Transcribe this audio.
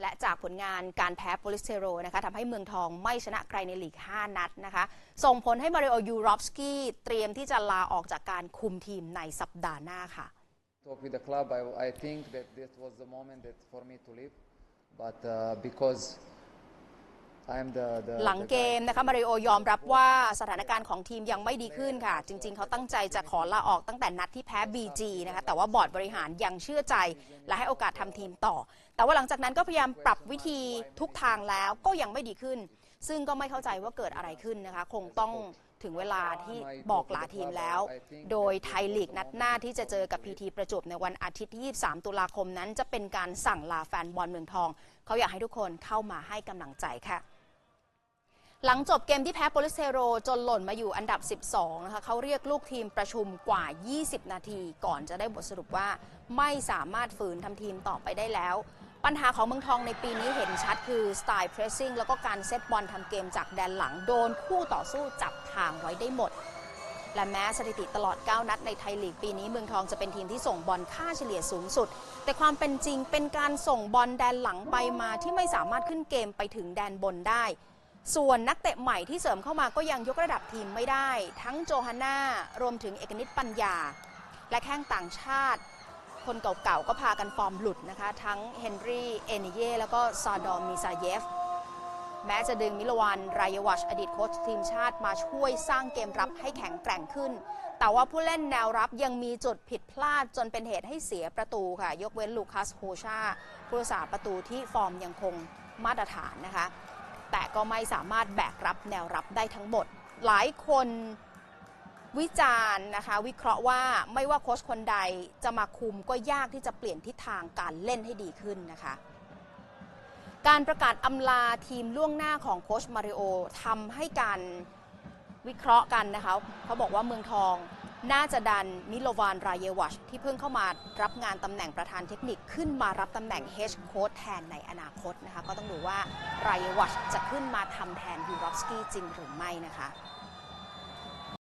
และจากผลงานการแพ้โปลิสเทโรนะคะทำให้เมืองทองไม่ชนะใครในลีก 5 นัดนะคะ ส่งผลให้มาริโอยูรอฟสกี้เตรียมที่จะลาออกจากการคุมทีมในสัปดาห์หน้าค่ะ talk with the club. I, I think that this was the moment that for me to leave, but uh, because หลังเกมนะคะมาริโอยอมรับว่าสถานการณ์ของทีมยังไม่ดีขึ้นค่ะ จริง ๆ เขาตั้งใจจะขอลาออกตั้งแต่นัดที่แพ้ BG นะคะแต่ว่าบอร์ดบริหารยังเชื่อใจ และให้โอกาสทำทีมต่อ แต่ว่าหลังจากนั้นก็พยายามปรับวิธีทุกทางแล้วก็ยังไม่ดีขึ้น ซึ่งก็ไม่เข้าใจว่าเกิดอะไรขึ้นนะคะ คงต้องถึงเวลาที่บอกลาทีมแล้ว โดยไทยลีกนัดหน้าที่จะเจอกับพีทีประจวบในวันอาทิตย์ที่ 23 ตุลาคมนั้น จะเป็นการสั่งลาแฟนบอลเมืองทอง เขาอยากให้ทุกคนเข้ามาให้กำลังใจค่ะ หลังจบเกมที่แพ้โปลิสเทโรจนหล่นมาอยู่อันดับ 12 นะคะเขาเรียกลูกทีมประชุมกว่า 20 นาที ก่อนจะได้บทสรุปว่าไม่สามารถฝืนทำทีมต่อไปได้แล้ว ปัญหาของเมืองทองในปีนี้เห็นชัดคือสไตล์เพรสซิ่งแล้วก็การเซตบอลทำเกมจากแดนหลังโดนคู่ต่อสู้จับทางไว้ได้หมด และแม้สถิติตลอด 9 นัดในไทยลีกปีนี้เมืองทองจะเป็นทีมที่ส่งบอลค่าเฉลี่ยสูงสุด แต่ความเป็นจริงเป็นการส่งบอลแดนหลังไปมาที่ไม่สามารถขึ้นเกมไปถึงแดนบนได้ ส่วนนักเตะใหม่ที่เสริมเข้ามาก็ยังยกระดับทีมไม่ได้ ทั้งโจฮาน่ารวมถึงเอกนิตปัญญา และแข้งต่างชาติ คนเก่าๆ ก็พากันฟอร์มหลุดนะคะ ทั้งเฮนรี่เอเนเย่แล้วก็ซาดอมมิซาเยฟ แม้จะดึงมิลวานรายวัชอดีตโค้ชทีมชาติมาช่วยสร้างเกมรับให้แข็งแกร่งขึ้น แต่ว่าผู้เล่นแนวรับยังมีจุดผิดพลาดจนเป็นเหตุให้เสียประตูค่ะ ยกเว้นลูคัสโฮชาผู้รักษาประตูที่ฟอร์มยังคงมาตรฐานนะคะ แต่ก็ไม่สามารถแบกรับแนวรับได้ทั้งหมด หลายคนวิจารณ์นะคะ วิเคราะห์ว่าไม่ว่าโค้ชคนใดจะมาคุมก็ยากที่จะเปลี่ยนทิศทางการเล่นให้ดีขึ้นนะคะ การประกาศอำลาทีมล่วงหน้าของโค้ชมาริโอทำให้การวิเคราะห์กันนะคะเขาบอกว่าเมืองทอง น่าจะดันมิโลวานรายเยวัชที่เพิ่งเข้ามารับงานตำแหน่งประธานเทคนิคขึ้นมารับตำแหน่งเฮชโค้ดแทนในอนาคตนะคะ ก็ต้องดูว่ารายเยวัชจะขึ้นมาทำแทนยูรอฟสกี้จริงหรือไม่นะคะ